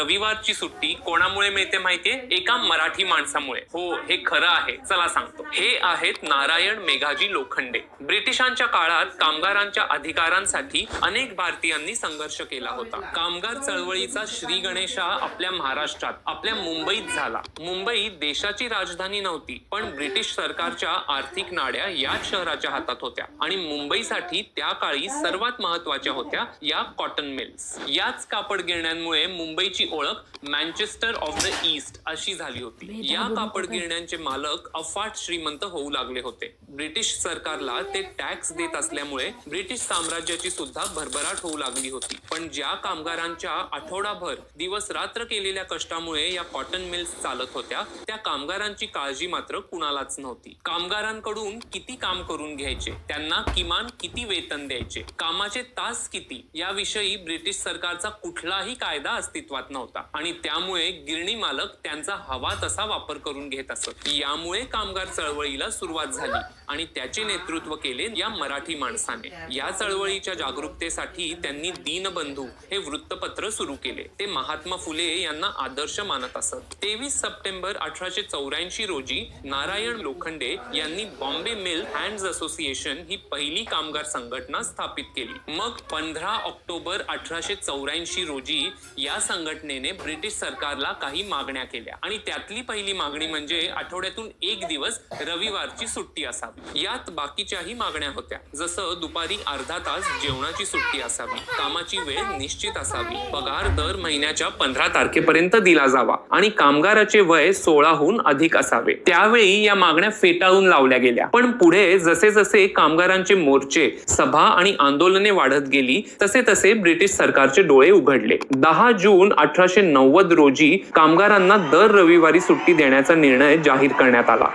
रविवारची सुट्टी कोणामुळे मिळते माहितीये? एका मराठी माणसामुळे. हो हे खरं आहे. चला सांगतो. हे आहेत नारायण मेघाजी लोखंडे. ब्रिटिशांच्या काळात कामगारांच्या अधिकारांसाठी अनेक भारतीयांनी संघर्ष केला होता. कामगार चळवळीचा श्री गणेशा आपल्या महाराष्ट्रात आपल्या मुंबईत झाला. मुंबई देशाची राजधानी नव्हती पण ब्रिटिश सरकारच्या आर्थिक नाड्या याच शहराच्या हातात होत्या. आणि मुंबईसाठी त्या काळी सर्वात महत्त्वाच्या होत्या या कॉटन मिल्स. याच कापड गिरण्यांमुळे मुंबईची ओळख मँचेस्टर ऑफ द ईस्ट अशी झाली होती. या कापड गिरण्यांचे मालक अफाट श्रीमंत होऊ लागले होते. ब्रिटिश सरकारला ते टॅक्स देत असल्यामुळे ब्रिटिश साम्राज्याची सुद्धा भरभराट होऊ लागली होती. पण ज्या कामगारांच्या आठवडाभर दिवस रात्र केलेल्या कष्टामुळे या कॉटन मिल्स चालत होत्या त्या कामगारांची काळजी मात्र कुणालाच नव्हती. कामगारांकडून किती काम करून घ्यायचे? त्यांना किमान किती वेतन द्यायचे? कामाचे तास किती? याविषयी ब्रिटिश सरकारचा कुठलाही कायदा अस्तित्वात नव्हता. आणि त्यामुळे गिरणी मालक त्यांचा हवा तसा वापर करून घेत असत. यामुळे कामगार चळवळीला सुरुवात झाली आणि त्याचे नेतृत्व केले या मराठी माणसाने. या चळवळीच्या जागरूकतेसाठी त्यांनी दीनबंधू हे वृत्तपत्र सुरू केले. ते महात्मा फुले यांना आदर्श मानत असत. तेवीस सप्टेंबर अठराशे चौऱ्याऐंशी रोजी नारायण लोखंडे यांनी बॉम्बे मिल हँड्स असोसिएशन ही पहिली कामगार संघटना स्थापित केली. मग पंधरा ऑक्टोबर अठराशे चौऱ्याऐंशी रोजी या संघटना संघटनेने ब्रिटिश सरकारला काही मागण्या केल्या. आणि त्यातली पहिली मागणी म्हणजे आठवड्यातून एक दिवस रविवारची सुट्टी असावी. यात बाकीच्याही मागण्या होत्या. जसं दुपारी अर्धा तास जेवणाची सुट्टी असावी. कामाची वेळ निश्चित असावी. पगार दर महिन्याच्या पंधरा तारखेपर्यंत दिला जावा. आणि कामगाराचे वय सोळाहून अधिक असावे. त्यावेळी या मागण्या फेटाळून लावल्या गेल्या. पण पुढे जसे जसे कामगारांचे मोर्चे सभा आणि आंदोलने वाढत गेली तसे तसे ब्रिटिश सरकारचे डोळे उघडले. दहा जून अठराशे नव्वद रोजी कामगारांना दर रविवारी सुट्टी देण्याचा निर्णय जाहीर करण्यात आला.